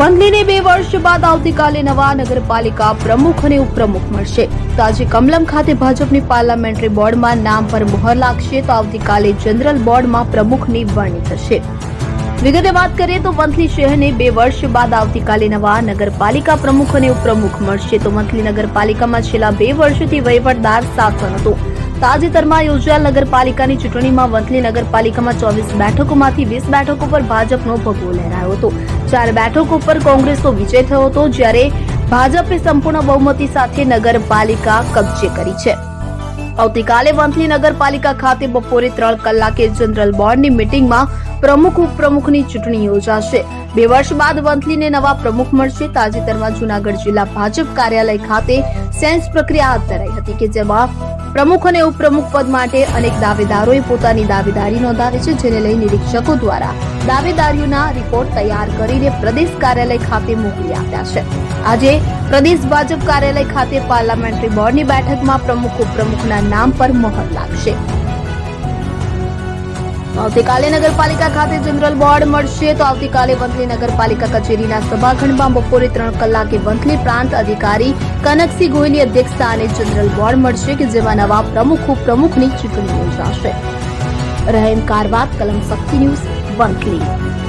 વંથલીને બે વર્ષ બાદ આવતીકાલે નવા નગરપાલિકા પ્રમુખ અને ઉપપ્રમુખ મળશે. તો આજે કમલમ ખાતે ભાજપની પાર્લામેન્ટરી બોર્ડમાં નામ પર મોહર લાગશે તો આવતીકાલે જનરલ બોર્ડમાં પ્રમુખની વરણી થશે. વિગતે વાત કરીએ તો વંથલી શહેરને બે વર્ષ બાદ આવતીકાલે નવા નગરપાલિકા પ્રમુખ અને ઉપપ્રમુખ મળશે. તો વંથલી નગરપાલિકામાં છેલ્લા બે વર્ષથી વહીવટદાર શાસન હતું. તાજેતરમાં યોજાયેલ નગરપાલિકાની ચૂંટણીમાં વંથલી નગરપાલિકામાં ચોવીસ બેઠકોમાંથી વીસ બેઠકો પર ભાજપનો ભગવો લહેરાયો હતો. ચાર બેઠકો પર કોંગ્રેસનો વિજય થયો હતો, જ્યારે ભાજપે સંપૂર્ણ બહુમતી સાથે નગરપાલિકા કબજે કરી છે. આવતીકાલે વંથલી નગરપાલિકા ખાતે બપોરે ત્રણ કલાકે જનરલ બોર્ડની મીટિંગમાં પ્રમુખ ઉપપ્રમુખની ચૂંટણી યોજાશે. બે વર્ષ બાદ વંથલીને નવા પ્રમુખ મળશે. તાજેતરમાં જૂનાગઢ જિલ્લા ભાજપ કાર્યાલય ખાતે સેન્સ પ્રક્રિયા હાથ ધરાઈ હતી કે જેમાં પ્રમુખ અને ઉપપ્રમુખ પદ માટે અનેક દાવેદારોએ પોતાની દાવેદારી નોંધાવી છે, જેને લઈ નિરીક્ષકો દ્વારા દાવેદારીઓના રિપોર્ટ તૈયાર કરીને પ્રદેશ કાર્યાલય ખાતે મોકલી આપ્યા છે. આજે પ્રદેશ ભાજપ કાર્યાલય ખાતે પાર્લામેન્ટરી બોર્ડની બેઠકમાં પ્રમુખ ઉપપ્રમુખના નામ પર મોહર લાગશે. આવતીકાલે નગરપાલિકા ખાતે જનરલ બોર્ડ મળશે. તો આવતીકાલે વંથલી નગરપાલિકા કચેરીના સભાખંડમાં બપોરે ત્રણ કલાકે વંથલી પ્રાંત અધિકારી કનકસિંહ ગોહિલની અધ્યક્ષતા અને જનરલ બોર્ડ મળશે કે જેમાં નવા પ્રમુખ, ઉપપ્રમુખની ચૂંટણી યોજાશે. રહેમ કારવાત કલમ શક્તિ ન્યૂઝ વંથલી.